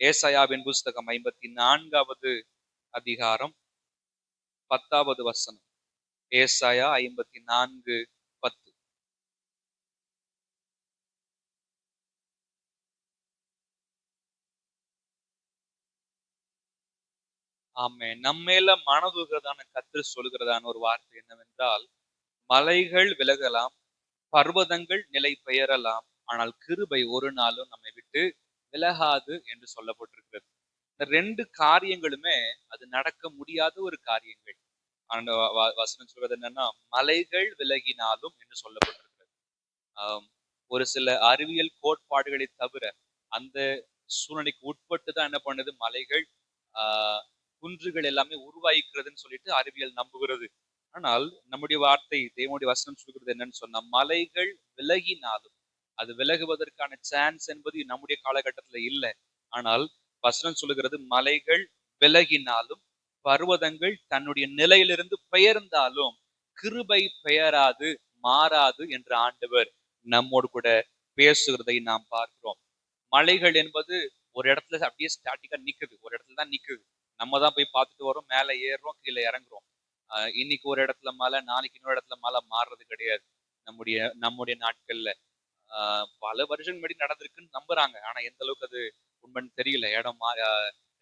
ஏசாயாவின் புஸ்தகம் ஐம்பத்தி நான்காவது அதிகாரம் பத்தாவது வசனம். ஏசாயா ஐம்பத்தி நான்கு பத்து ஆமே நம்மேல மனதுகிறதான கத்து சொல்கிறதான ஒரு வார்த்தை என்னவென்றால் மலைகள் விலகலாம் பர்வதங்கள் நிலை பெயரலாம் ஆனால் கிருபை ஒரு நாளும் நம்மை விட்டு விலகாது என்று சொல்லப்பட்டிருக்கிறது. இந்த ரெண்டு காரியங்களுமே அது நடக்க முடியாத ஒரு காரியங்கள். அந்த வசனம் சொல்றது என்னன்னா மலைகள் விலகினாலும் என்று சொல்லப்பட்டிருக்கிறது. ஒரு சில அறிவியல் கோட்பாடுகளை தவிர அந்த சூழ்நிலைக்கு உட்பட்டு தான் என்ன பண்ணுது? மலைகள் ஆஹ் குன்றுகள் எல்லாமே உருவாகிக்கிறதுன்னு சொல்லிட்டு அறிவியல் நம்புகிறது. ஆனால் நம்முடைய வார்த்தை தேவனுடைய வசனம் சொல்கிறது என்னன்னு சொன்னா மலைகள் விலகினாலும் அது விலகுவதற்கான சான்ஸ் என்பது நம்முடைய காலகட்டத்துல இல்லை. ஆனால் வசனம் சொல்லுகிறது மலைகள் விலகினாலும் பர்வதங்கள் தன்னுடைய நிலையிலிருந்து பெயர்ந்தாலும் கிருபை பெயராது மாறாது என்ற ஆண்டவர் நம்மோடு கூட பேசுகிறதை நாம் பார்க்கிறோம். மலைகள் என்பது ஒரு இடத்துல அப்படியே ஸ்டாட்டிக்கா நிக்குது. ஒரு இடத்துல தான் நிக்குது. நம்ம தான் போய் பார்த்துட்டு வரோம் மேலே ஏறுறோம் கீழே இறங்குறோம். ஆஹ் இன்னைக்கு ஒரு இடத்துல மலை நாளைக்கு இன்னொரு இடத்துல மலை மாறுறது கிடையாது. நம்முடைய நம்முடைய நாட்கள்ல. பல வருஷம் முன்னாடி நடந்திருக்குன்னு நம்புறாங்க. ஆனா எந்த அளவுக்கு அது உண்மைன்னு தெரியல. இடம் மா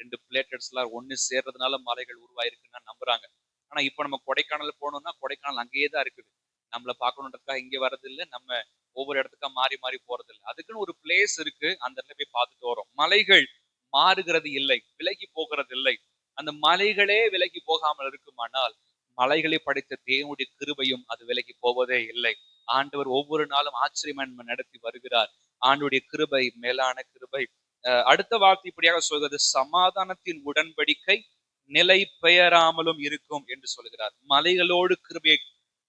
ரெண்டு பிளேட்டட்ஸ் எல்லாம் ஒன்னு சேர்றதுனால மலைகள் உருவாயிருக்குன்னு நம்புறாங்க. ஆனா இப்போ நம்ம கொடைக்கானல் போனோம்னா கொடைக்கானல் அங்கேயே தான் இருக்குது. நம்மள பார்க்கணுன்றதுக்காக இங்க வர்றது நம்ம ஒவ்வொரு இடத்துக்கா மாறி மாறி போறது இல்லை அதுக்குன்னு ஒரு பிளேஸ் இருக்கு. அந்த இடத்துல போய் பார்த்துட்டு வரோம். மலைகள் மாறுகிறது இல்லை. விலகி போகிறது இல்லை. அந்த மலைகளே விலகி போகாமல் இருக்குமானால் மலைகளை படைத்த தேவனுடைய கிருபையும் அது விலகி போவதே இல்லை. ஆண்டவர் ஒவ்வொரு நாளும் ஆச்சரியமா நடத்தி வருகிறார். ஆண்டுடைய கிருபை மேலான கிருபை. அஹ் அடுத்த வார்த்தை இப்படியாக சொல்கிறது சமாதானத்தின் உடன்படிக்கை நிலை பெயராமலும் இருக்கும் என்று சொல்கிறார். மலைகளோடு கிருபையை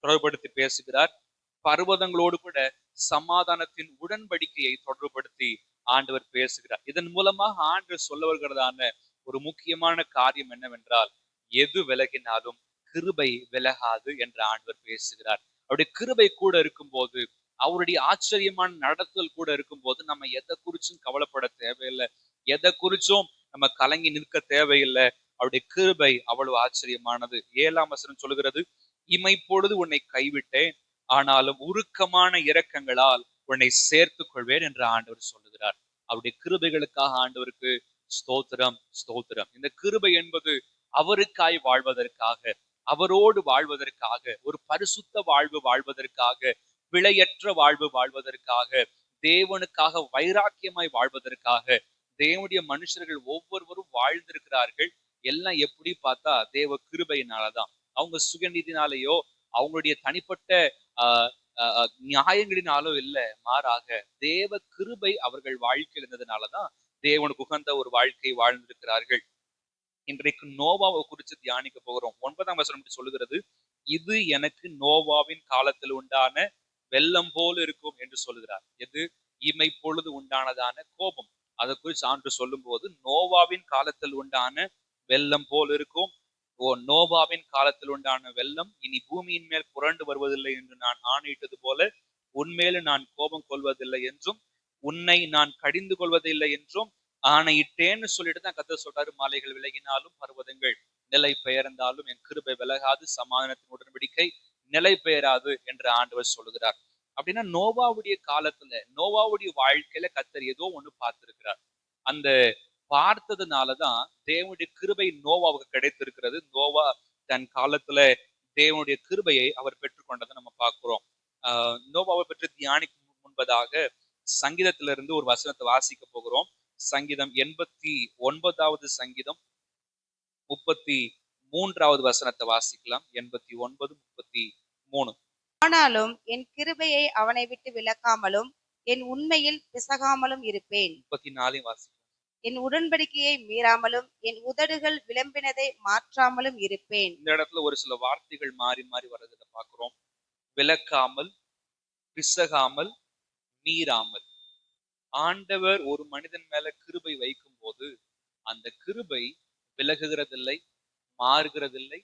தொடர்படுத்தி பேசுகிறார். பர்வதங்களோடு கூட சமாதானத்தின் உடன்படிக்கையை தொடர்புபடுத்தி ஆண்டவர் பேசுகிறார். இதன் மூலமாக ஆண்டவர் சொல்ல வருகிறதான ஒரு முக்கியமான காரியம் என்னவென்றால் எது விலகினாலும் கிருபை விலகாது என்று ஆண்டவர் பேசுகிறார். அவருடைய கிருபை கூட இருக்கும்போது அவருடைய ஆச்சரியமான நடத்தல் கூட இருக்கும்போது நம்ம எதை குறிச்சும் கவலைப்பட தேவையில்லை. எதை குறிச்சும் நம்ம கலங்கி நிற்க தேவையில்லை. அவருடைய கிருபை அவ்வளவு ஆச்சரியமானது. ஏழாம் வசனம் சொல்லுகிறது இமைப்பொழுது உன்னை கைவிட்டேன் ஆனாலும் உருக்கமான இரக்கங்களால் உன்னை சேர்த்து கொள்வேன் என்று ஆண்டவர் சொல்லுகிறார். அவருடைய கிருபைகளுக்காக ஆண்டவருக்கு ஸ்தோத்திரம் ஸ்தோத்திரம். இந்த கிருபை என்பது அவருக்காய் வாழ்வதற்காக அவரோடு வாழ்வதற்காக ஒரு பரிசுத்த வாழ்வு வாழ்வதற்காக பிழையற்ற வாழ்வு வாழ்வதற்காக தேவனுக்காக வைராக்கியமாய் வாழ்வதற்காக தேவனுடைய மனுஷர்கள் ஒவ்வொருவரும் வாழ்ந்திருக்கிறார்கள். எல்லாம் எப்படி பார்த்தா தேவ கிருபையினாலதான். அவங்க சுயநீதினாலேயோ அவங்களுடைய தனிப்பட்ட ஆஹ் நியாயங்களினாலோ இல்லை மாறாக தேவ கிருபை அவர்கள் வாழ்க்கை இருந்ததுனாலதான் தேவனுக்கு உகந்த ஒரு வாழ்க்கை வாழ்ந்திருக்கிறார்கள். இன்றைக்கு நோவாவை குறித்து தியானிக்க போகிறோம். ஒன்பதாம் வசனம் சொல்லுகிறது. இது எனக்கு நோவாவின் காலத்தில் உண்டான வெள்ளம் போல் இருக்கும் என்று சொல்லுகிறார். எது? இமை பொழுது உண்டானதான கோபம். அதை குறித்து சான்று சொல்லும் போது நோவாவின் காலத்தில் உண்டான வெள்ளம் போல் இருக்கும். ஓ நோவாவின் காலத்தில் உண்டான வெள்ளம் இனி பூமியின் மேல் புரண்டு வருவதில்லை என்று நான் ஆணையிட்டது போல உன்மேலும் நான் கோபம் கொள்வதில்லை என்றும் உன்னை நான் கடிந்து கொள்வதில்லை என்றும் ஆணையிட்டேன்னு சொல்லிட்டு தான் கத்த சொல்றாரு. மாலைகள் விலகினாலும் பர்வதங்கள் நிலை பெயர்ந்தாலும் என் கிருபை விலகாது சமாதானத்தின் உடன்படிக்கை நிலை பெயராது என்று ஆண்டவர் சொல்லுகிறார். அப்படின்னா நோவாவுடைய காலத்துல நோவாவுடைய வாழ்க்கையில கத்தர் ஏதோ ஒண்ணு பார்த்திருக்கிறார். அந்த பார்த்ததுனாலதான் தேவனுடைய கிருபை நோவாவுக்கு கிடைத்திருக்கிறது. நோவா தன் காலத்துல தேவனுடைய கிருபையை அவர் பெற்றுக்கொண்டதை நம்ம பார்க்கிறோம். ஆஹ் நோவாவை பற்றி தியானிக்கும் முன்பதாக சங்கீதத்திலிருந்து ஒரு வசனத்தை வாசிக்க சங்கீதம் எண்பத்தி ஒன்பதாவது சங்கீதம் முப்பத்தி மூன்றாவது வசனத்தை வாசிக்கலாம். எண்பத்தி ஒன்பது முப்பத்தி மூணு. ஆனாலும் என் கிருபையை அவனை விட்டு விலக்காமலும் என் உண்மையில் பிசகாமலும் இருப்பேன். முப்பத்தி நாலையும் வாசிக்கலாம். என் உடன்படிக்கையை மீறாமலும் என் உதடுகள் விளம்பினதை மாற்றாமலும் இருப்பேன். இந்த இடத்துல ஒரு சில வார்த்தைகள் மாறி மாறி வர்றதை பார்க்கிறோம். விளக்காமல் பிசகாமல் மீறாமல். ஆண்டவர் ஒரு மனிதன் மேல கிருபை வைக்கும் போது அந்த கிருபை விலகுகிறதில்லை மாறுகிறதில்லை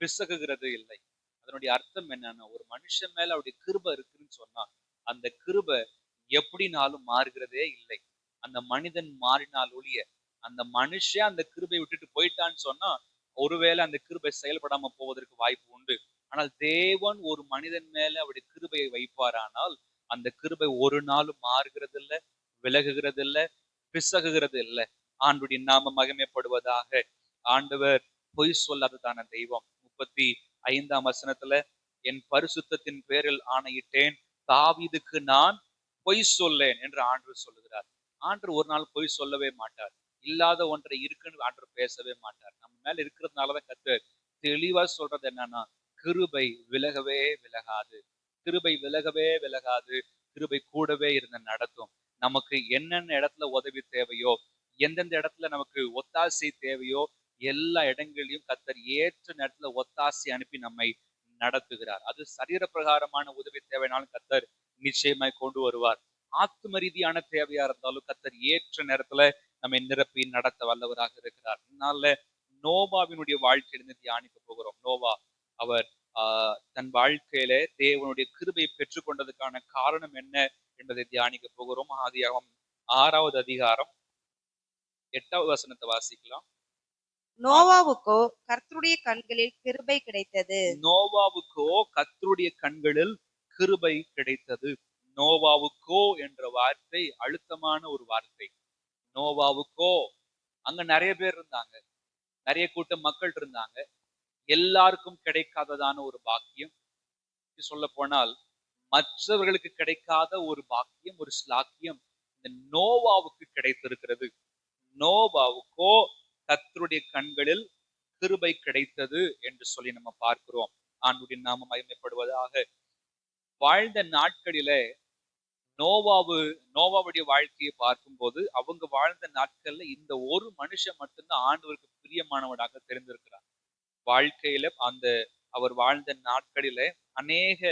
பிசகுகிறது இல்லை. அதனுடைய அர்த்தம் என்னன்னா ஒரு மனுஷன் மேல அவருடைய கிருபை இருக்குன்னு சொன்னா அந்த கிருபை எப்படினாலும் மாறுகிறதே இல்லை. அந்த மனிதன் மாறினால் ஒழிய அந்த மனுஷன் அந்த கிருபை விட்டுட்டு போயிட்டான்னு சொன்னா ஒருவேளை அந்த கிருபை செயல்படாம போவதற்கு வாய்ப்பு உண்டு. ஆனால் தேவன் ஒரு மனிதன் மேல அவருடைய கிருபையை வைப்பாரானால் அந்த கிருபை ஒரு நாளும் மாறுகிறது விலகுகிறது இல்ல பிசகுகிறது இல்ல ஆண்டுடைய நாம மகிமைப்படுவதாக ஆண்டவர் பொய் சொல்லாததான தெய்வம். முப்பத்தி ஐந்தாம் வசனத்துல என் பரிசுத்தத்தின் பேரில் ஆணையிட்டேன் தாவிதுக்கு நான் பொய் சொல்லேன் என்று ஆண்டவர் சொல்லுகிறார். ஆண்டவர் ஒரு நாள் பொய் சொல்லவே மாட்டார். இல்லாத ஒன்றை இருக்குன்னு ஆண்டவர் பேசவே மாட்டார். நம்ம மேல இருக்கிறதுனாலதான் கத்து தெளிவா சொல்றது என்னன்னா கிருபை விலகவே விலகாது. கிருபை விலகவே விலகாது. கிருபை கூடவே இருந்து நடத்தும். நமக்கு என்னென்ன இடத்துல உதவி தேவையோ எந்தெந்த இடத்துல நமக்கு ஒத்தாசை தேவையோ எல்லா இடங்களிலும் கத்தர் ஏற்ற நேரத்துல ஒத்தாசை அனுப்பி நம்மை நடத்துகிறார். அது சரீர பிரகாரமான உதவி தேவைனாலும் கத்தர் நிச்சயமாய் கொண்டு வருவார். ஆத்ம ரீதியான தேவையா இருந்தாலும் கத்தர் ஏற்ற நேரத்துல நம்மை நிரப்பி நடத்த வல்லவராக இருக்கிறார். இதனால நோவாவினுடைய வாழ்க்கையிலிருந்து தியானிக்க போகிறோம். நோவா அவர் தன் வாழ்க்கையில தேவனுடைய கிருபையை பெற்றுக்கொண்டதுக்கான காரணம் என்ன என்பதை தியானிக்க போகிறோம். ஆதியாகம் ஆறாவது அதிகாரம் எட்டாவது வசனத்தை வாசிக்கலாம். நோவாவுக்கோ கர்த்தருடைய கண்களில் கிருபை கிடைத்தது. நோவாவுக்கோ கர்த்தருடைய கண்களில் கிருபை கிடைத்தது. நோவாவுக்கோ என்ற வார்த்தை அழுத்தமான ஒரு வார்த்தை. நோவாவுக்கோ அங்க நிறைய பேர் இருந்தாங்க. நிறைய கூட்டம் மக்கள் இருந்தாங்க. எல்லாருக்கும் கிடைக்காததான ஒரு பாக்கியம். சொல்ல போனால் மற்றவர்களுக்கு கிடைக்காத ஒரு பாக்கியம் ஒரு ஸ்லாக்கியம் இந்த நோவாவுக்கு கிடைத்திருக்கிறது. நோவாவுக்கோ கத்தருடைய கண்களில் கிருபை கிடைத்தது என்று சொல்லி நம்ம பார்க்கிறோம். ஆண்டுடைய நாம மகிமைப்படுவதாக. வாழ்ந்த நாட்களிலே நோவாவு நோவாவுடைய வாழ்க்கையை பார்க்கும்போது அவங்க வாழ்ந்த நாட்கள்ல இந்த ஒரு மனுஷன் மட்டும்தான் ஆண்டவருக்கு பிரியமானவனாக தெரிந்திருக்கிறார். வாழ்க்கையில அந்த அவர் வாழ்ந்த நாட்களில அநேக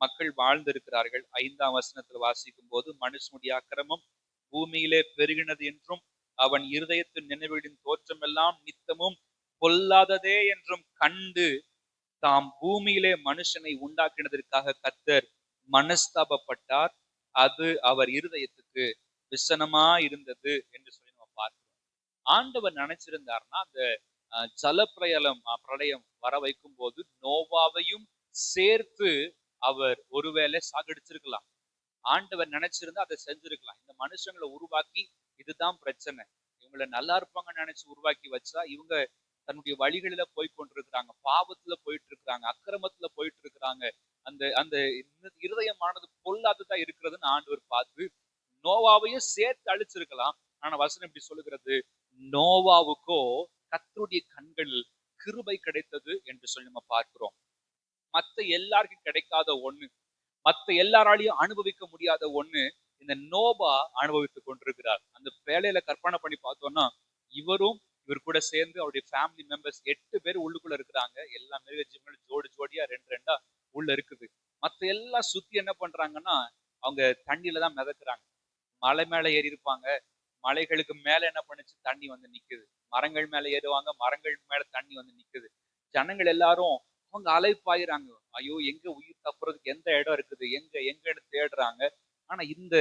மக்கள் வாழ்ந்திருக்கிறார்கள். ஐந்தாம் வசனத்தில் வாசிக்கும் போது மனுஷனுடைய அக்கிரமம் பூமியிலே பெருகினது என்றும் அவன் இருதயத்தின் நினைவுகளின் தோற்றமெல்லாம் நித்தமும் பொல்லாததே என்றும் கண்டு தாம் பூமியிலே மனுஷனை உண்டாக்கினதற்காக கத்தர் மனஸ்தாபப்பட்டார். அது அவர் இருதயத்துக்கு விசனமா இருந்தது என்று சொல்லி நம்ம பார்க்கிறோம். ஆண்டவர் நினைச்சிருந்தார்னா அந்த ஜலப்பிரயலம் பிரளயம் வர வைக்கும் போது நோவாவையும் சேர்த்து அவர் ஒருவேளை சாகடிச்சிருக்கலாம். ஆண்டவர் நினைச்சிருந்தா அதை செஞ்சிருக்கலாம். இந்த மனுஷங்களை உருவாக்கி இதுதான் பிரச்சனை. இவங்களை நல்லா இருப்பாங்கன்னு நினைச்சு உருவாக்கி வச்சா இவங்க தன்னுடைய வழிகளில போய் கொண்டிருக்கிறாங்க. பாவத்துல போயிட்டு இருக்கிறாங்க அக்கிரமத்துல போயிட்டு இருக்கிறாங்க அந்த அந்த இருதயமானது பொல்லாததா இருக்கிறதுன்னு ஆண்டவர் பார்த்து நோவாவையும் சேர்த்து அழிச்சிருக்கலாம். ஆனா வசனம் இப்படி சொல்லுகிறது. நோவாவுக்கோ கத்தருடைய கண்களில் கிருபை கிடைத்தது என்று சொல்லி நம்ம பார்க்கிறோம். மத்த எல்லாருக்கும் கிடைக்காத ஒண்ணு மத்த எல்லாராலையும் அனுபவிக்க முடியாத ஒண்ணு இந்த நோபா அனுபவித்துக் கொண்டிருக்கிறார். அந்த வேலையில கற்பனை பண்ணி பார்த்தோம்னா இவரும் இவர் கூட சேர்ந்து அவருடைய ஃபேமிலி மெம்பர்ஸ் எட்டு பேர் உள்ளுக்குள்ள இருக்கிறாங்க. எல்லா மிருக ஜீவங்களும் ஜோடி ஜோடியா ரெண்டு ரெண்டா உள்ள இருக்குது. மத்த எல்லாம் சுத்தி என்ன பண்றாங்கன்னா அவங்க தண்ணியில தான் மிதக்குறாங்க. மலை மேல ஏறி இருப்பாங்க. மலைகளுக்கு மேல என்ன பண்ணுச்சு? தண்ணி வந்து நிக்குது. மரங்கள் மேல ஏறுவாங்க மரங்கள் மேல தண்ணி வந்து நிக்குது. ஜனங்கள் எல்லாரும் அவங்க அலைப்பாயிறாங்க. ஐயோ எங்க உயிர் தப்புறதுக்கு எந்த இடம் இருக்குது? எங்க எங்கன்னு தேடுறாங்க. ஆனா இந்த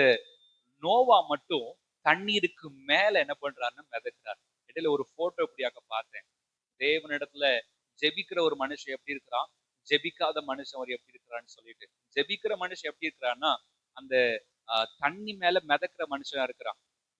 நோவா மட்டும் தண்ணீருக்கு மேல என்ன பண்றாருன்னு மிதக்கிறார். இடையில ஒரு போட்டோ இப்படியாக பார்த்தேன். தேவனிடத்துல ஜெபிக்கிற ஒரு மனுஷன் எப்படி இருக்கிறான்? ஜெபிக்காத மனுஷன் அவர் எப்படி இருக்கிறான்னு சொல்லிட்டு. ஜெபிக்கிற மனுஷன் எப்படி இருக்கிறான்னா அந்த ஆஹ், தண்ணி மேல மிதக்கிற மனுஷனா இருக்கிறான்.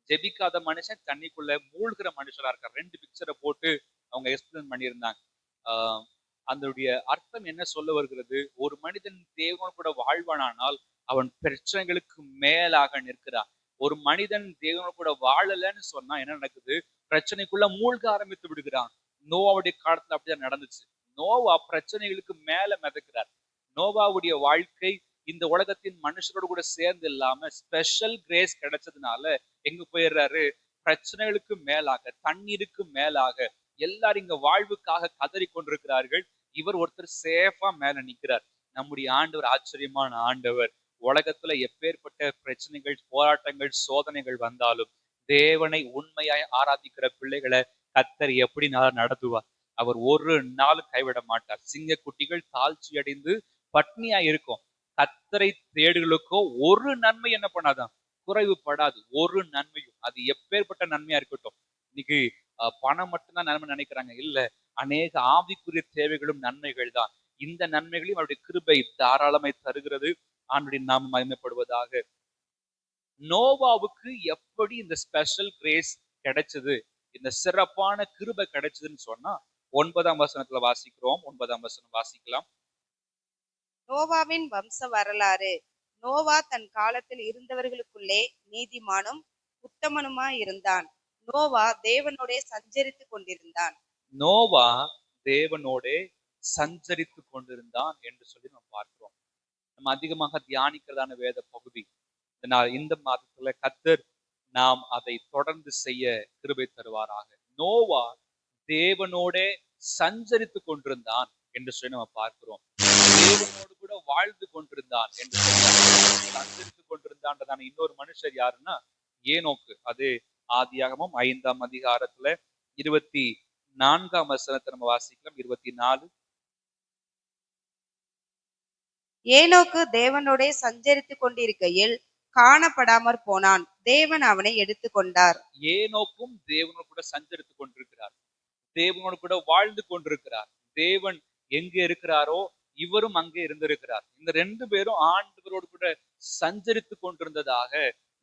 ஜெபிக்காத மனுஷன் தண்ணிக்குள்ள மூழ்கிற மனுஷனா இருக்கார். ரெண்டு பிக்சரை போட்டு அவங்க எக்ஸ்பிளைன் பண்ணியிருந்தாங்க. ஆஹ், அதனுடைய அர்த்தம் என்ன சொல்ல வருகிறது? ஒரு மனிதன் தேவன் கூட வாழ்வானானால் அவன் பிரச்சனைகளுக்கு மேலாக நிற்கிறான். ஒரு மனிதன் தேவனோட கூட வாழலைன்னு சொன்னா என்ன நடக்குது? பிரச்சனைக்குள்ள மூழ்க ஆரம்பித்து விடுகிறான். நோவாவுடைய காலத்துல அப்படிதான் நடந்துச்சு. நோவா பிரச்சனைகளுக்கு மேல மிதக்கிறார். நோவாவுடைய வாழ்க்கை இந்த உலகத்தின் மனுஷரோடு கூட சேர்ந்து இல்லாம ஸ்பெஷல் கிரேஸ் கிடைச்சதுனால எங்க போயிடுறாரு? பிரச்சனைகளுக்கு மேலாக தண்ணீருக்கு மேலாக எல்லாரும் இங்க வாழ்வுக்காக கதறி கொண்டிருக்கிறார்கள் இவர் ஒருத்தர் சேஃபா மேல நிக்கிறார். நம்முடைய ஆண்டவர் ஆச்சரியமான ஆண்டவர். உலகத்துல எப்பேற்பட்ட பிரச்சனைகள் போராட்டங்கள் சோதனைகள் வந்தாலும் தேவனை உண்மையாய் ஆராதிக்கிற பிள்ளைகளை கத்தர் எப்படி நடத்துவார்? அவர் ஒரு நாளும் கைவிட மாட்டார். சிங்க குட்டிகள் தாழ்ச்சி அடைந்து பட்னியா இருக்கும் கத்தரை தேடுகளுக்கோ ஒரு நன்மை என்ன பண்ணாதான்? குறைவுபடாது ஒரு நன்மையும். அது எப்பேற்பட்ட நன்மையா இருக்கட்டும். இன்னைக்கு பணம் மட்டும்தான் நன்மை நினைக்கிறாங்க. இல்ல அநேக ஆவிக்குரிய தேவைகளும் நன்மைகள் தான். இந்த நன்மைகளையும் அவருடைய கிருபை தாராளமாய் தருகிறது. ஆண்டுடைய நாம் மகிமைப்படுவதாக. நோவாவுக்கு எப்படி இந்த ஸ்பெஷல் கிரேஸ் கிடைச்சது? இந்த சிறப்பான கிருபை கிடைச்சதுன்னு சொன்னா ஒன்பதாம் வசனத்துல வாசிக்கிறோம். ஒன்பதாம் வசனம் வாசிக்கலாம். நோவாவின் வம்ச வரலாறு. நோவா தன் காலத்தில் இருந்தவர்களுக்குள்ளே நீதிமானும் உத்தமனுமா இருந்தான் நோவா தேவனோடே சஞ்சரித்துக் கொண்டிருந்தான். நோவா தேவனோடே சஞ்சரித்து கொண்டிருந்தான் என்று சொல்லி நம்ம பார்க்கிறோம். நம்ம அதிகமாக தியானிக்கிறதான வேத பகுதி. இதனால் இந்த மாதத்துல கத்தர் நாம் அதை தொடர்ந்து செய்ய கிருபை தருவாராக. நோவா தேவனோடே சஞ்சரித்து கொண்டிருந்தான் என்று சொல்லி நம்ம பார்க்கிறோம். தேவனோடு கூட வாழ்ந்து கொண்டிருந்தான் என்று சஞ்சரித்து கொண்டிருந்தான்றதான இன்னொரு மனுஷர் யாருன்னா? ஏனோக்கு. அது ஆதியாகமம் ஐந்தாம் அதிகாரத்துல இருபத்தி நான்காம் வசனத்தை நம்ம வாசிக்கலாம். இருபத்தி நாலு. ஏனோக்கு தேவனோடே சஞ்சரித்துக் கொண்டிருக்கையில் காணப்படாமற் போனான். தேவன் அவனை எடுத்துக்கொண்டார் ஏனோக்கும் தேவனோடு கூட சஞ்சரித்து கொண்டிருக்கிறார். தேவனோடு கூட வாழ்ந்து கொண்டிருக்கிறார். தேவன் எங்க இருக்கிறாரோ இவரும் அங்கே இருந்திருக்கிறார். இந்த ரெண்டு பேரும் ஆண்டவரோடு கூட சஞ்சரித்து கொண்டிருந்ததாக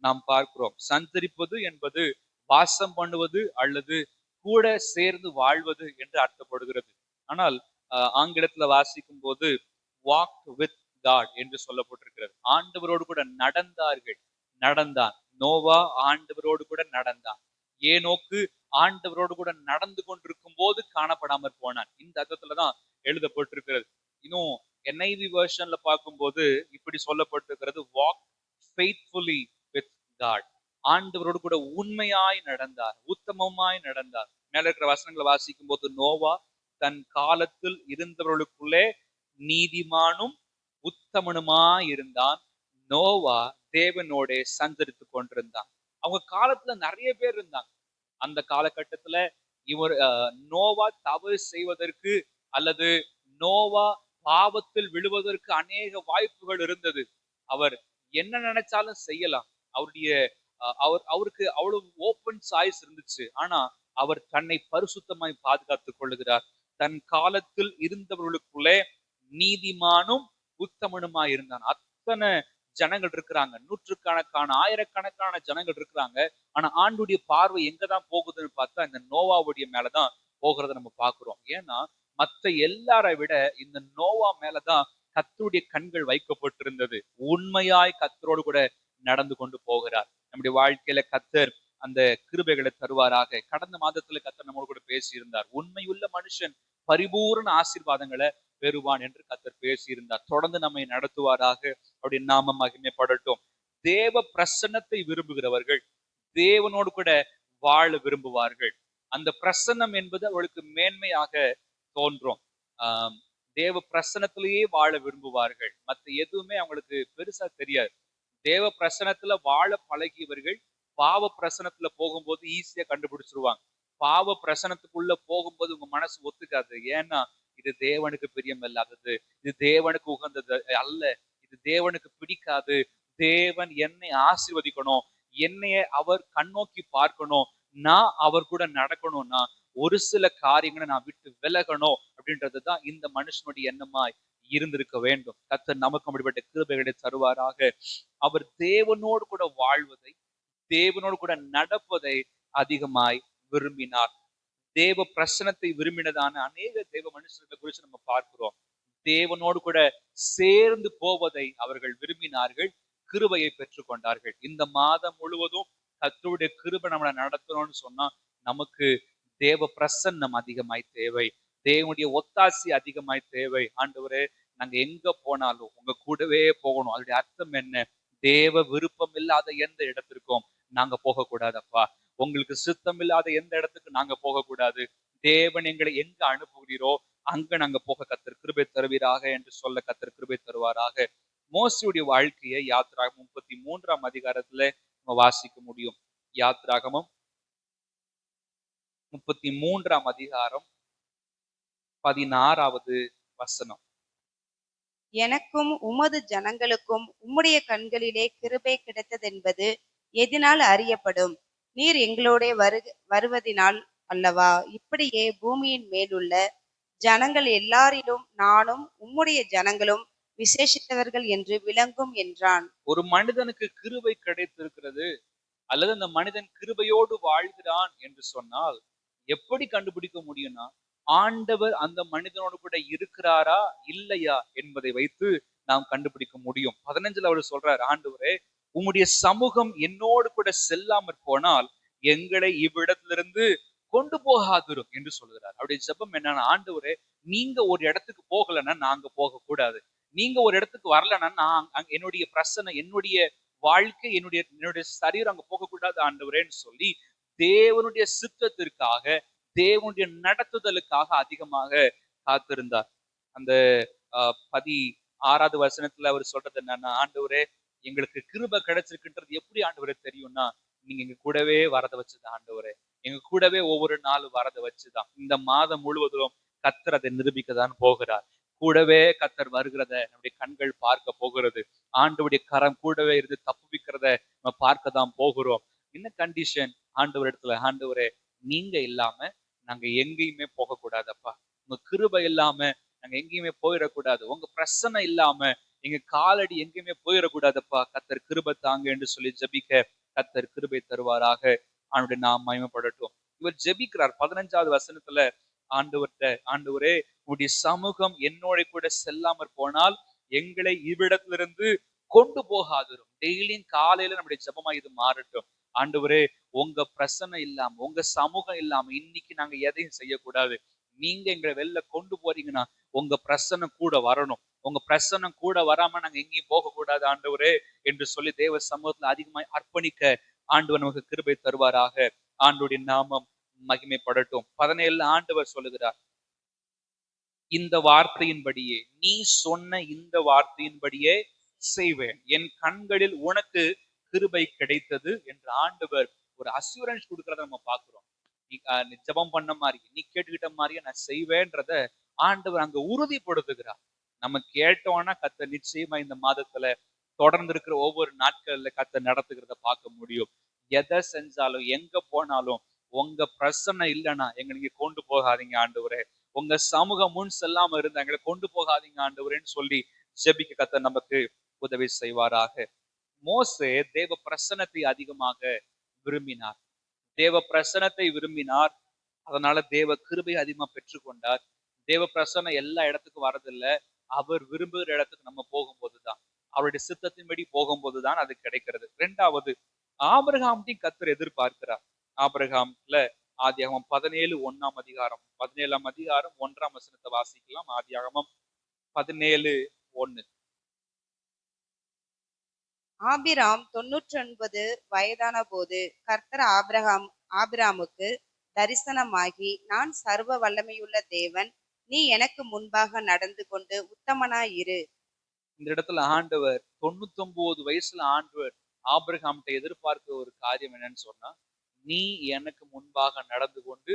நாம் பார்க்கிறோம். சஞ்சரிப்பது என்பது வாசம் பண்ணுவது அல்லது கூட சேர்ந்து வாழ்வது என்று அர்த்தப்படுகிறது. ஆனால் ஆங்கிலத்துல வாசிக்கும் போது வாக் வித் காட் என்று சொல்லப்பட்டிருக்கிறது. ஆண்டவரோடு கூட நடந்தார்கள். நடந்தான். நோவா ஆண்டவரோடு கூட நடந்தான். ஏனோக்கு ஆண்டவரோடு கூட நடந்து கொண்டிருக்கும் போது காணப்படாமற் போனான். இந்த அர்த்தத்துலதான் எழுதப்பட்டிருக்கிறது. என்ஐவி வேர்ஷன்ல பார்க்கும்போது இப்படி சொல்லப்பட்டிருக்கிறது வாக் ஃபெய்த்ஃபுல்லி வித் காட் ஆண்டவரோடு கூட உண்மையாய் நடந்தார் உத்தமமாய் நடந்தார். மேல இருக்கிற வசனங்களை வாசிக்கும் போது நோவா தன் காலத்தில் இருந்தவர்களுக்குள்ளே நீதிமானும் உத்தமனுமா இருந்தான். நோவா தேவனோட சஞ்சரித்து கொண்டிருந்தான். அவங்க காலத்துல நிறைய பேர் இருந்தாங்க. அந்த காலகட்டத்துல இவர் நோவா தவறு செய்வதற்கு அல்லது நோவா பாவத்தில் விழுவதற்கு அநேக வாய்ப்புகள் இருந்தது. அவர் என்ன நினைச்சாலும் செய்யலாம். அவருடைய அஹ், அவர் அவருக்கு அவ்வளவு ஓப்பன் சாய்ஸ் இருந்துச்சு. ஆனா அவர் தன்னை பரிசுத்தமாய் பாதுகாத்துக் கொள்ளுகிறார். தன் காலத்தில் இருந்தவர்களுக்குள்ளே நீதிமானும் உத்தமனுமாய் இருந்தான். அத்தனை ஜனங்கள் இருக்கிறாங்க. நூற்றுக்கணக்கான ஆயிரக்கணக்கான ஜனங்கள் இருக்கிறாங்க. ஆனா ஆண்டுடைய பார்வை எங்கதான் போகுதுன்னு பார்த்தா இந்த நோவாவுடைய மேலதான் போகிறத நம்ம பாக்குறோம் ஏன்னா மத்த எல்லாரை விட இந்த நோவா மேலதான் கத்தருடைய கண்கள் வைக்கப்பட்டிருந்தது. உண்மையாய் கத்தரோடு கூட நடந்து கொண்டு போகிறார். நம்முடைய வாழ்க்கையில கத்தர் அந்த கிருபைகளை தருவாராக. கடந்த மாதத்துல கத்தர் நம்மோடு கூட பேசியிருந்தார். உண்மையுள்ள மனுஷன் பரிபூரண ஆசீர்வாதங்களை பெறுவான் என்று கத்தர் பேசியிருந்தார். தொடர்ந்து நம்மை நடத்துவாராக. அவருடைய நாம மகிமைப்படட்டும். தேவ பிரசன்னத்தை விரும்புகிறவர்கள் தேவனோடு கூட வாழ விரும்புவார்கள். அந்த பிரசன்னம் என்பது அவளுக்கு மேன்மையாக தோன்றும். தேவ பிரசன்னத்திலேயே வாழ விரும்புவார்கள். மற்ற எதுவுமே அவங்களுக்கு பெருசா தெரியாது. தேவ பிரசனத்துல வாழ பழகியவர்கள் பாவ பிரசனத்துல போகும்போது ஈஸியா கண்டுபிடிச்சிருவாங்க. பாவ பிரசனத்துக்குள்ள போகும்போது உங்க மனசு ஒத்துக்காது. ஏன்னா இது தேவனுக்கு பிரியமில்லாதது. இது தேவனுக்கு உகந்தது அல்ல. இது தேவனுக்கு பிடிக்காது. தேவன் என்னை ஆசிர்வதிக்கணும். என்னைய அவர் கண்ணோக்கி பார்க்கணும். நான் அவர் கூட நடக்கணும்னா ஒரு சில காரியங்களை நான் விட்டு விலகணும் அப்படின்றது தான் இந்த மனுஷனுடைய எண்ணமாய் இருந்திருக்க வேண்டும். கத்தர் நமக்கு அப்படிப்பட்ட கிருபைகளை தருவாராக. அவர் தேவனோடு கூட வாழ்வதை தேவனோடு கூட நடப்பதை அதிகமாய் விரும்பினார். தேவ பிரசனத்தை விரும்பினதான அநேக தேவ மனுஷர்களை குறித்து நம்ம பார்க்கிறோம். தேவனோடு கூட சேர்ந்து போவதை அவர்கள் விரும்பினார்கள் கிருபையை பெற்றுக்கொண்டார்கள் இந்த மாதம் முழுவதும் கத்தருடைய கிருபை நம்மளை நடத்தணும்னு சொன்னா நமக்கு தேவ பிரசன்னம் அதிகமாய் தேவை. தேவனுடைய ஒத்தாசி அதிகமாய் தேவை. ஆண்டவரே நாங்க எங்க போனாலும் உங்க கூடவே போகணும். அதோடைய அர்த்தம் என்ன? தேவ விருப்பம் இல்லாத எந்த இடத்திற்கும் நாங்க போகக்கூடாதப்பா. உங்களுக்கு சித்தம் இல்லாத எந்த இடத்துக்கு நாங்க போகக்கூடாது. தேவன் எங்களை எங்க அனுப்புகிறீரோ அங்க நாங்க போக கத்தர் கிருபை தருவீராக என்று சொல்ல கத்தர் கிருபை தருவாராக. மோசியுடைய வாழ்க்கையை யாத்ராகம் முப்பத்தி மூன்றாம் அதிகாரத்துல நம்ம வாசிக்க முடியும். யாத்ராகமும் முப்பத்தி மூன்றாம் அதிகாரம் பதினாறாவது வசனம். எனக்கும் உமது ஜனங்களுக்கும் உம்முடைய கண்களிலே கிருபை கிடைத்ததென்பது எதினால் அறியப்படும். நீர் எங்களோடே வரு வருவதினால் அல்லவா? இப்படியே பூமியின் மேலுள்ள ஜனங்கள் எல்லாரிலும் நானும் உம்முடைய ஜனங்களும் விசேஷித்தவர்கள் என்று விளங்கும் என்றான். ஒரு மனிதனுக்கு கிருபை கிடைத்திருக்கிறது அல்லது அந்த மனிதன் கிருபையோடு வாழ்கிறான் என்று சொன்னால் எப்படி கண்டுபிடிக்க முடியும்னா ஆண்டவர் அந்த மனிதனோடு கூட இருக்கிறாரா இல்லையா என்பதை வைத்து நாம் கண்டுபிடிக்க முடியும். பதினஞ்சுல அவர் சொல்றார் ஆண்டவரே உம்முடைய சமூகம் என்னோடு கூட செல்லாமற் போனால் எங்களை இவ்விடத்திலிருந்து கொண்டு போகாதிரும் என்று சொல்கிறார் அவருடைய ஜெபம் என்னன்னா ஆண்டவரே நீங்க ஒரு இடத்துக்கு போகலைன்னா நாங்க போக கூடாது நீங்க ஒரு இடத்துக்கு வரலன்னா நான் என்னுடைய பிரசனை என்னுடைய வாழ்க்கை என்னுடைய என்னுடைய சரீரம் அங்க போகக்கூடாது ஆண்டவரேன்னு சொல்லி தேவனுடைய சித்தத்திற்காக தேவனுடைய நடத்துதலுக்காக அதிகமாக காத்திருந்தார். அந்த ஆஹ், பதி ஆறாவது வசனத்துல அவர் சொல்றது என்னன்னா ஆண்டவரே எங்களுக்கு கிருப கிடைச்சிருக்குன்றது எப்படி ஆண்டவரே தெரியும்னா நீங்க எங்க கூடவே வரதை வச்சுதான் ஆண்டவரே. எங்க கூடவே ஒவ்வொரு நாளும் வரதை வச்சுதான். இந்த மாதம் முழுவதும் கத்தர் அதை நிரூபிக்க தான் போகிறார். கூடவே கத்தர் வருகிறத நம்முடைய கண்கள் பார்க்க போகிறது. ஆண்டவுடைய கரம் கூடவே இருந்து தப்புவிக்கிறத நம்ம பார்க்க தான் போகிறோம். என்ன கண்டிஷன் ஆண்டவர் இடத்துல ஆண்டவரே நீங்க இல்லாம நாங்க எங்கேயுமே போகக்கூடாதப்பா. உங்க கிருபை இல்லாம நாங்க எங்கேயுமே போயிடக்கூடாது. உங்க பிரசனை இல்லாம எங்க காலடி எங்கேயுமே போயிடக்கூடாதப்பா. கத்தர் கிருபை தாங்க என்று சொல்லி ஜெபிக்க கத்தர் கிருபை தருவாராக. ஆண்டுடைய நாம் மயமப்படட்டும் இவர் ஜெபிக்கிறார். பதினஞ்சாவது வசனத்துல ஆண்டவர்கிட்ட ஆண்டவரே உடைய சமூகம் என்னோட கூட செல்லாமற் போனால் எங்களை இவ்விடத்திலிருந்து கொண்டு போகாதிரும். டெய்லியும் காலையில நம்முடைய ஜபமா இது மாறட்டும். ஆண்டவரே உங்க பிரசனை இல்லாம உங்க சமூகம் இல்லாம இன்னைக்கு நாங்க எதையும் செய்யக்கூடாது. நீங்க எங்களை வெளில கொண்டு போறீங்கன்னா உங்க பிரசனம் கூட வரணும். உங்க பிரசனம் கூட வராம நாங்க எங்கேயும் போக கூடாது ஆண்டவரே என்று சொல்லி தேவ சமூகத்துல அதிகமாய் அர்ப்பணிக்க ஆண்டவர் நமக்கு கிருபை தருவாராக. ஆண்டுடைய நாமம் மகிமைப்படட்டும். பதினேழு ஆண்டவர் சொல்லுகிறார் இந்த வார்த்தையின்படியே நீ சொன்ன இந்த வார்த்தையின்படியே செய்வேன். என் கண்களில் உனக்கு கிருபை கிடைத்தது என்று ஆண்டவர் ஒரு அசூரன்ஸ் கொடுக்கறத நம்ம பார்க்கிறோம். நீ ஜபம் பண்ண மாதிரி நீ கேட்டுக்கிட்ட மாதிரியே நான் செய்வேன்றத ஆண்டவர் அங்க உறுதிப்படுத்துகிறார். நம்ம கேட்டோம்னா கத்த நிச்சயமா இந்த மாதத்துல தொடர்ந்து இருக்கிற ஒவ்வொரு நாட்கள்ல கத்த நடத்துகிறத பார்க்க முடியும். எதை செஞ்சாலும் எங்க போனாலும் உங்க பிரசன்னம் இல்லைன்னா எங்க நீங்க கொண்டு போகாதீங்க ஆண்டவரே. உங்க சமூகம் முன் செல்லாம இருந்தா எங்களை கொண்டு போகாதீங்க ஆண்டவரேன்னு சொல்லி ஜெபிக்க கத்த நமக்கு உதவி செய்வாராக. மோசே தேவ பிரசன்னத்தை அதிகமாக விரும்பினார். தேவ பிரசன்னத்தை விரும்பினார். அதனால தேவ கிருபை அதிகமா பெற்றுக்கொண்டார். தேவ பிரசன்னம் எல்லா இடத்துக்கும் வரதில்லை அவர் விரும்புகிற இடத்துக்கு நம்ம போகும்போதுதான். அவருடைய சித்தத்தின்படி போகும்போதுதான் அது கிடைக்கிறது. ரெண்டாவது ஆபிரகாம்டையும் கத்தர் எதிர்பார்க்கிறார். ஆபிரகாம்ல ஆதியாகமம் பதினேழு ஒண்ணாம் அதிகாரம். பதினேழாம் அதிகாரம் ஒன்றாம் வசனத்தை வாசிக்கலாம். ஆதியாகமம் பதினேழு ஒண்ணு ஆபிராம் தொன்னூற்றி ஒன்பது வயதான போது கர்த்தர் ஆபிரகாம் ஆபிராமுக்கு தரிசனமாகி நான் சர்வ வல்லமையுள்ள தேவன் நீ எனக்கு முன்பாக நடந்து கொண்டு உத்தமனாய் இரு இந்த இடத்துல ஆண்டவர் தொண்ணூத்தொன்பது வயசுல ஆண்டவர் ஆபிரகாம்கிட்ட எதிர்பார்க்கிற ஒரு காரியம் என்னன்னு சொன்னா நீ எனக்கு முன்பாக நடந்து கொண்டு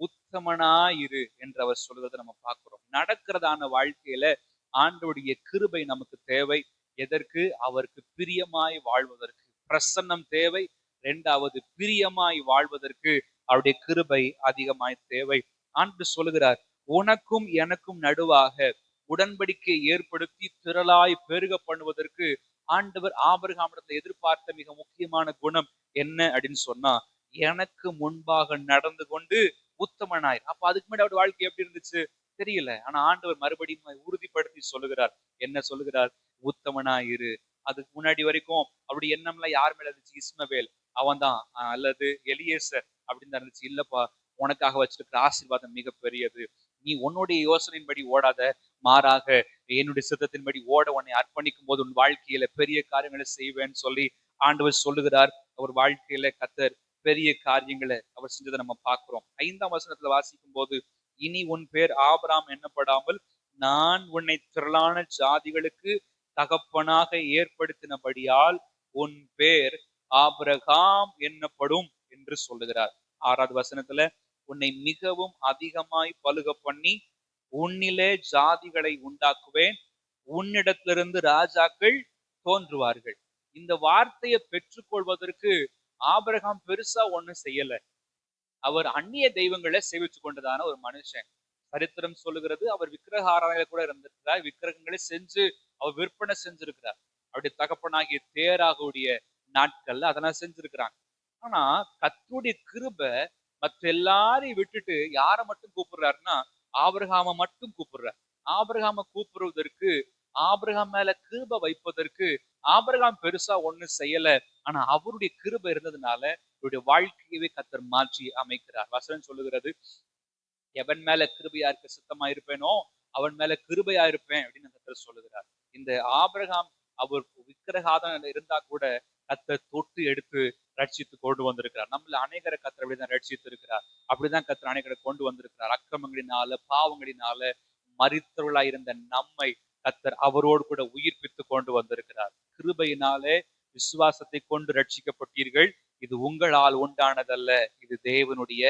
உத்தமனாயிரு என்று அவர் சொல்றதை நம்ம பார்க்கிறோம். நடக்கிறதான வாழ்க்கையில ஆண்டோடைய கிருபை நமக்கு தேவை. எதற்கு? அவருக்கு பிரியமாய் வாழ்வதற்கு. பிரசன்னம் தேவை. இரண்டாவது பிரியமாய் வாழ்வதற்கு அவருடைய கிருபை அதிகமாய் தேவை. ஆண்டு சொல்லுகிறார் உனக்கும் எனக்கும் நடுவாக உடன்படிக்கை ஏற்படுத்தி திரளாய் பெருக பண்ணுவதற்கு ஆண்டவர் ஆபரகாமிடத்தை எதிர்பார்த்த மிக முக்கியமான குணம் என்ன? அப்படின்னு சொன்னா எனக்கு முன்பாக நடந்து கொண்டு உத்தமனாய் அப்ப அதுக்கு முன்னாடி அவருடைய வாழ்க்கை எப்படி இருந்துச்சு? தெரியல. ஆனா ஆண்டவர் மறுபடியும் உறுதிப்படுத்தி சொல்லுகிறார். என்ன சொல்லுகிறார்? உத்தமனா இரு. அதுக்கு முன்னாடி வரைக்கும் அவருடைய எண்ணம்லாம் யார் மேல இருந்துச்சு? இஸ்மவேல். அவன் தான். அல்லது எலியேசர். அப்படின்னு தான் இருந்துச்சு. இல்லப்பா உனக்காக வச்சிருக்கிற ஆசீர்வாதம் மிக பெரியது. நீ உன்னுடைய யோசனையின்படி ஓடாத. மாறாக என்னுடைய சித்தத்தின்படி ஓட உன்னை அர்ப்பணிக்கும் போது உன் வாழ்க்கையில பெரிய காரியங்களை செய்வேன்னு சொல்லி ஆண்டவர் சொல்லுகிறார். அவர் வாழ்க்கையில கத்தர் பெரிய காரியங்களை அவர் செஞ்சதை நம்ம பார்க்கிறோம். ஐந்தாம் வசனத்துல வாசிக்கும் போது இனி உன் பேர் ஆபராம் எண்ணப்படாமல் நான் உன்னை திரளான ஜாதிகளுக்கு தகப்பனாக ஏற்படுத்தினபடியால் உன் பேர் ஆபிரகாம் என்னப்படும் என்று சொல்லுகிறார். ஆறாவது வசனத்துல உன்னை மிகவும் அதிகமாய் பழுக பண்ணி உன்னிலே ஜாதிகளை உண்டாக்குவேன். உன்னிடத்திலிருந்து ராஜாக்கள் தோன்றுவார்கள். இந்த வார்த்தையை பெற்றுக்கொள்வதற்கு ஆபிரகாம் பெருசா ஒண்ணும் செய்யல. அவர் அந்நிய தெய்வங்களை சேவிச்சு கொண்டதான ஒரு மனுஷன். சரித்திரம் சொல்லுகிறது அவர் விக்கிரக ஆராதனையில கூட இருந்திருக்கிறார். விக்கிரகங்களை செஞ்சு அவர் விற்பனை செஞ்சிருக்கிறார். அவருடைய தகப்பனாகிய தேராகுடைய நாட்கள்ல அதெல்லாம் செஞ்சிருக்கிறாங்க. ஆனா கத்துடைய கிருப மற்ற எல்லாரையும் விட்டுட்டு யாரை மட்டும் கூப்பிடுறாருன்னா ஆபிரகாம மட்டும் கூப்பிடுறார். ஆபிரகாம கூப்பிடுவதற்கு ஆபிரகாம் மேல கிருப வைப்பதற்கு ஆபரகாம் பெருசா ஒண்ணும் செய்யல. ஆனா அவருடைய கிருபை இருந்ததுனால அவருடைய வாழ்க்கையவே கத்தர் மாற்றி அமைக்கிறார். வசனம் சொல்லுகிறது எவன் மேல கிருபையா இருக்க சுத்தமா இருப்பேனோ அவன் மேல கிருபையா இருப்பேன் அப்படின்னு கத்தர் சொல்லுகிறார். இந்த ஆபரகாம் அவர் விக்கிரகாதம் இருந்தா கூட கத்தர் தொட்டு எடுத்து ரட்சித்து கொண்டு வந்திருக்கிறார். நம்மள அநேகரை கத்தர் அப்படிதான் ரட்சித்து இருக்கிறார் அப்படிதான் கத்தர் அநேகரை கொண்டு வந்திருக்கிறார். அக்கிரமங்களினால பாவங்களினால மறித்தவர்களாய் இருந்த நம்மை கத்தர் அவரோடு கூட உயிர்ப்பித்து கொண்டு வந்திருக்கிறார். கிருபையினாலே விசுவாசத்தை கொண்டு ரட்சிக்கப்பட்டீர்கள் இது உங்களால் உண்டானதல்ல. இது தேவனுடைய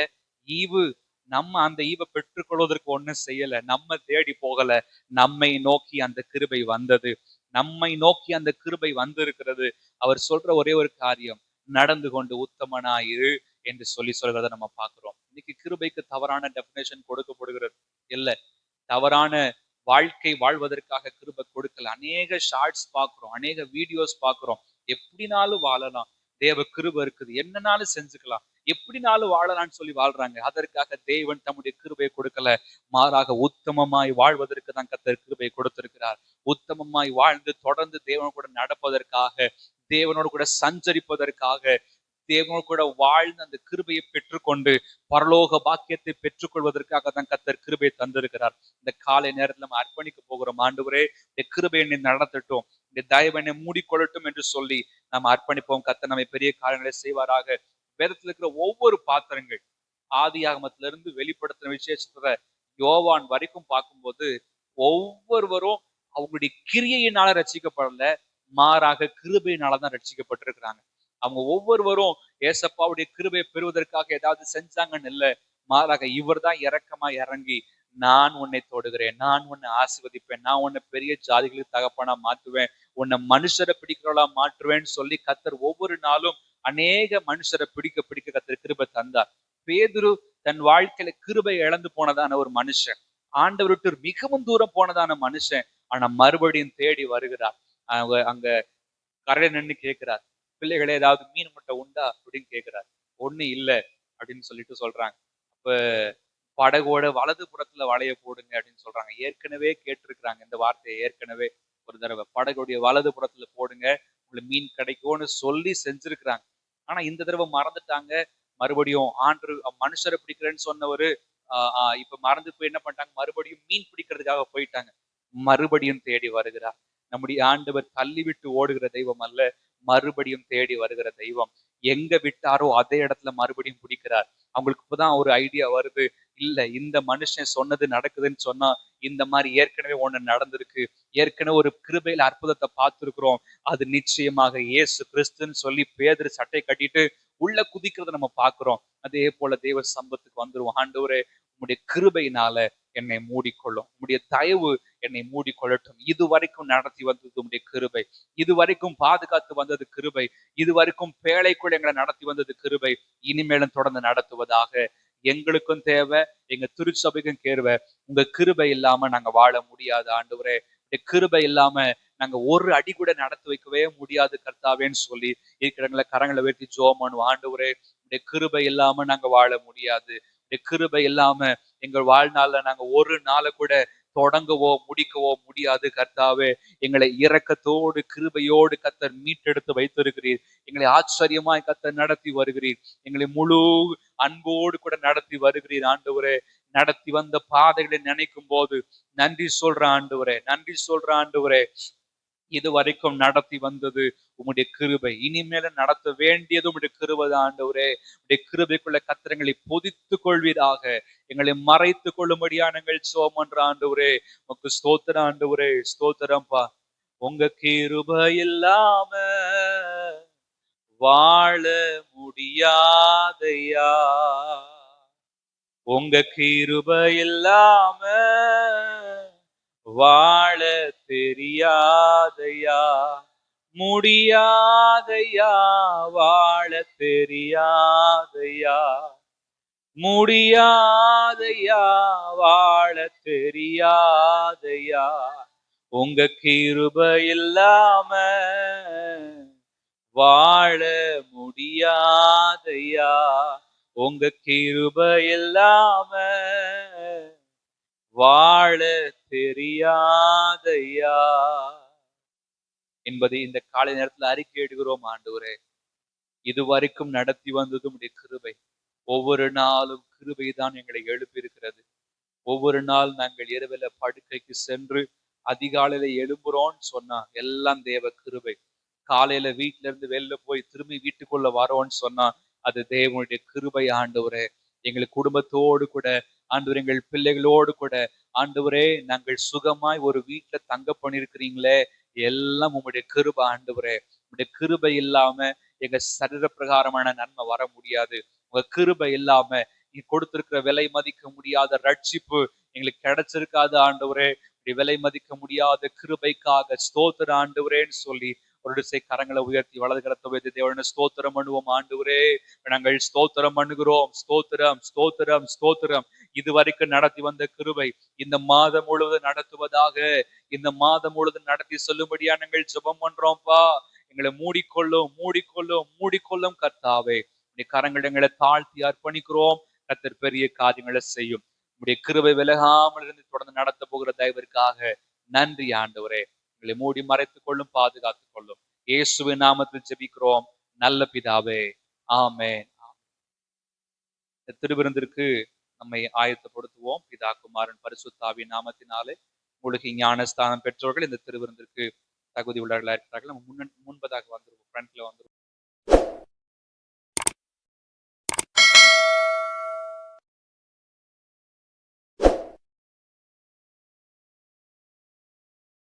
ஈவு. நம்ம அந்த ஈவை பெற்றுக்கொள்வதற்கு ஒண்ணும் செய்யல. நம்ம தேடி போகல. நம்மை நோக்கி அந்த கிருபை வந்தது. நம்மை நோக்கி அந்த கிருபை வந்திருக்கிறது. அவர் சொல்ற ஒரே ஒரு காரியம். நடந்து கொண்டு உத்தமனாயிரு என்று சொல்லி சொல்கிறத நம்ம பார்க்கிறோம். இன்னைக்கு கிருபைக்கு தவறான டெபினேஷன் கொடுக்கப்படுகிறது. இல்ல. தவறான வாழ்க்கை வாழ்வதற்காக கிருப கொடுக்கல. அநேக ஷார்ட்ஸ் பார்க்குறோம் அநேக வீடியோஸ் பார்க்குறோம் எப்படினாலும் வாழலாம். தேவ கிருப இருக்குது. என்னனாலும் செஞ்சுக்கலாம். எப்படினாலும் வாழலாம்னு சொல்லி வாழ்றாங்க. அதற்காக தேவன் தம்முடைய கிருபையை கொடுக்கல. மாறாக உத்தமமாய் வாழ்வதற்கு தான் கத்தர் கிருபை கொடுத்திருக்கிறார். உத்தமமாய் வாழ்ந்து தொடர்ந்து தேவன் கூட நடப்பதற்காக தேவனோடு கூட சஞ்சரிப்பதற்காக தேவனோடு கூட வாழ்ந்து அந்த கிருபையை பெற்றுக்கொண்டு பரலோக பாக்கியத்தை பெற்றுக்கொள்வதற்காக தான் கத்தர் கிருபையை தந்திருக்கிறார். இந்த காலை நேரத்துல நம்ம அர்ப்பணிக்க போகிறோம். ஆண்டவரே இந்த கிருபையை நீ நடத்தட்டும். இந்த தயவனை என்னை மூடிக்கொள்ளட்டும் என்று சொல்லி நாம் அர்ப்பணிப்போம். கத்தர் நம்மை பெரிய காரியங்களை செய்வாராக. வேதத்தில் இருக்கிற ஒவ்வொரு பாத்திரங்கள் ஆதி ஆகமத்திலிருந்து வெளிப்படுத்தின விசேஷத்துல யோவான் வரைக்கும் பார்க்கும்போது ஒவ்வொருவரும் அவங்களுடைய கிரியையினால ரசிக்கப்படல மாறாக கிருபையினால தான் ரட்சிக்கப்பட்டிருக்கிறாங்க அவங்க ஒவ்வொருவரும் ஏசப்பாவுடைய கிருபையை பெறுவதற்காக ஏதாவது செஞ்சாங்கன்னு இல்ல. மாறாக இவர் தான் இறக்கமா இறங்கி நான் உன்னை தொடுகிறேன் நான் உன்னை ஆசிர்வதிப்பேன் நான் உன்னை பெரிய ஜாதிகளுக்கு தகப்பனா மாத்துவேன் உன்னை மனுஷரை பிடிக்கிறவளா மாற்றுவேன்னு சொல்லி கத்தர் ஒவ்வொரு நாளும் அநேக மனுஷரை பிடிக்க பிடிக்க கத்தர் கிருபை தந்தார். பேதுரு தன் வாழ்க்கையில கிருபை இழந்து போனதான ஒரு மனுஷன். ஆண்டவர் விட்டு மிகவும் தூரம் போனதான மனுஷன். ஆனா மறுபடியும் தேடி வருகிறார். அவங்க அங்க கரையில நின்று கேட்கிறார். பிள்ளைகளே ஏதாவது மீன் முட்டை உண்டா அப்படின்னு கேட்கிறார் ஒண்ணு இல்லை அப்படின்னு சொல்லிட்டு சொல்றாங்க. அப்ப படகோட வலது புறத்துல வளைய போடுங்க அப்படின்னு சொல்றாங்க. ஏற்கனவே கேட்டிருக்கிறாங்க இந்த வார்த்தையை ஏற்கனவே ஒரு தடவை. படகுடைய வலது புறத்துல போடுங்க உங்களுக்கு மீன் கிடைக்கும்னு சொல்லி செஞ்சிருக்கிறாங்க. ஆனா இந்த தடவை மறந்துட்டாங்க. மறுபடியும் ஆண்டு மனுஷரை பிடிக்கிறேன்னு சொன்னவரு ஆஹ் இப்ப மறந்து போய் என்ன பண்ணிட்டாங்க? மறுபடியும் மீன் பிடிக்கிறதுக்காக போயிட்டாங்க. மறுபடியும் தேடி வருகிறார். நம்முடைய ஆண்டவர் தள்ளி விட்டு ஓடுகிற தெய்வம் அல்ல. மறுபடியும் தேடி வருகிற தெய்வம். எங்க விட்டாரோ அதே இடத்துல மறுபடியும் பிடிக்கிறார் அவங்களுக்கு இப்பதான் ஒரு ஐடியா வருது. இல்ல இந்த மனுஷன் சொன்னது நடக்குதுன்னு சொன்னா இந்த மாதிரி ஏற்கனவே ஒண்ணு நடந்திருக்கு. ஏற்கனவே ஒரு கிருபையில அற்புதத்தை பார்த்திருக்கிறோம். அது நிச்சயமாக இயேசு கிறிஸ்துன்னு சொல்லி பேதர் சட்டை கட்டிட்டு உள்ள குதிக்கிறத நம்ம பார்க்கிறோம். அதே போல தேவ சம்பத்துக்கு வந்துருவோம். ஆண்டவரே உம்முடைய கிருபையினால என்னை மூடிக்கொள்ளும். உம்முடைய தயவு என்னை மூடிக்கொள்ளட்டும். இது வரைக்கும் நடத்தி வந்தது உம்முடைய கிருபை. இது வரைக்கும் பாதுகாத்து வந்தது கிருபை. இது வரைக்கும் பேழைக்குள் எங்களை நடத்தி வந்தது கிருபை. இனிமேலும் தொடர்ந்து நடத்துவதாக எங்களுக்கும் தேவை. எங்க திருச்சபைக்கும் கேர்வை. உங்க கிருபை இல்லாம நாங்க வாழ முடியாது. ஆண்டவரே கிருபை இல்லாம நாங்க ஒரு அடி கூட நடத்தி வைக்கவே முடியாது கர்த்தாவேன்னு சொல்லி இருக்கிறவங்களை கரங்களை வெட்டி ஜோம் பண்ணுவோம் ஆண்டவரே உடைய கிருபை இல்லாம நாங்க வாழ முடியாது. உடைய கிருபை இல்லாம எங்கள் வாழ்நாள்ல நாங்க ஒரு நாளை கூட தொடங்கவோ முடிக்கவோ முடியாது கர்த்தாவே. எங்களை இரக்கத்தோடு கிருபையோடு கத்தர் மீட்டெடுத்து வைத்திருக்கிறீர். எங்களை ஆச்சரியமாய் கத்தர் நடத்தி வருகிறீர். எங்களை முழு அன்போடு கூட நடத்தி வருகிறீர் ஆண்டவரே. நடத்தி வந்த பாதைகளை நினைக்கும் போது நன்றி சொல்ற ஆண்டவரே. நன்றி சொல்ற ஆண்டவரே. இது வரைக்கும் நடத்தி வந்தது உம்முடைய கிருபை. இனிமேல நடத்த வேண்டியது உம்முடைய கிருபை ஆண்டவரே. உடைய கிருபைக்குள்ள கத்திரங்களை பொதித்துக் கொள்வீராக எங்களை மறைத்து கொள்ளும்படியா எங்கள் சோமன்ற ஆண்டவரே. உக்கு ஸ்தோத்திர ஆண்டவரே. ஸ்தோத்திரம்பா. உங்க கிருபை இல்லாம வாழ முடியாதையா? உங்க கிருபை இல்லாம வாழ தெரியாதையா? முடியாதையா? வாழ தெரியாதையா? முடியாதையா? வாழ தெரியாதையா? உங்க கிருப இல்லாம வாழ முடியாதையா? உங்க கிருப இல்லாம வாழ தெரியாதையா? என்பதை இந்த காலை நேரத்துல அறிக்கையிடுகிறோம் ஆண்டவரே. இதுவரைக்கும் நடத்தி வந்தது உடைய கிருபை. ஒவ்வொரு நாளும் கிருபை தான் எங்களை எழுப்பியிருக்கிறது. ஒவ்வொரு நாள் நாங்கள் இரவில படுக்கைக்கு சென்று அதிகாலையில எழும்புறோம்னு சொன்னா எல்லாம் தேவ கிருபை. காலையில வீட்டுல இருந்து வெளில போய் திரும்பி வீட்டுக்குள்ள வரோம்னு சொன்னா அது தேவனுடைய கிருபை ஆண்டவரே. எங்களுக்கு குடும்பத்தோடு கூட ஆண்டவர் எங்கள் பிள்ளைகளோடு கூட. ஆண்டவரே நாங்கள் சுகமாய் ஒரு வீட்டுல தங்க பண்ணிருக்கிறீங்களே. எல்லாம் உங்களுடைய கிருபை ஆண்டவரே. உங்களுடைய கிருபை இல்லாம எங்க சரீர பிரகாரமான நன்மை வர முடியாது. உங்க கிருபை இல்லாம நீ கொடுத்திருக்கிற விலை மதிக்க முடியாத ரட்சிப்பு எங்களுக்கு கிடைச்சிருக்காது ஆண்டவரே. இப்படி விலை மதிக்க முடியாத கிருபைக்காக ஸ்தோத்திர ஆண்டவரேன்னு சொல்லி ஒரு கரங்களை உயர்த்தி வலது கரத்தை உயர்த்தி தேவன ஸ்தோத்திரம் பண்ணுவோம் ஆண்டவரே. நாங்கள் ஸ்தோத்திரம் பண்ணுகிறோம். ஸ்தோத்திரம் ஸ்தோத்திரம் ஸ்தோத்திரம். இதுவரைக்கும் நடத்தி வந்த கிருவை இந்த மாதம் முழுவதும் நடத்துவதாக இந்த மாதம் முழுவதும் நடத்தி சொல்லும்படியா நாங்கள் ஜெபம் பண்றோம்ப்பா எங்களை மூடிக்கொள்ளும் மூடிக்கொள்ளும் மூடிக்கொள்ளும் கர்த்தாவே. உடைய கரங்கள் எங்களை தாழ்த்தி அர்ப்பணிக்கிறோம். கத்தர் பெரிய காரியங்களை செய்யும். உடைய கிருவை விலகாமல் இருந்து தொடர்ந்து நடத்த போகிற தயவிற்காக நன்றி ஆண்டவரே. எங்களை மூடி மறைத்துக் கொள்ளும் பாதுகாத்துக் கொள்ளும் இயேசுவின் நாமத்தில் ஜெபிக்கிறோம். நல்ல பிதாவே ஆமென். திருவிருந்திற்கு நம்மை ஆயத்தப்படுத்துவோம். பிதா குமாரன் பரிசுத்தாவின் நாமத்தினாலே உங்களுக்கு ஞானஸ்தானம் பெற்றவர்கள் இந்த திருவிருந்திற்கு தகுதி உள்ளவர்களாக இருக்கிறார்கள் நம்ம முன்ன முன்பதாக வந்துருவோம் ஃப்ரண்ட்ல வந்துருவோம்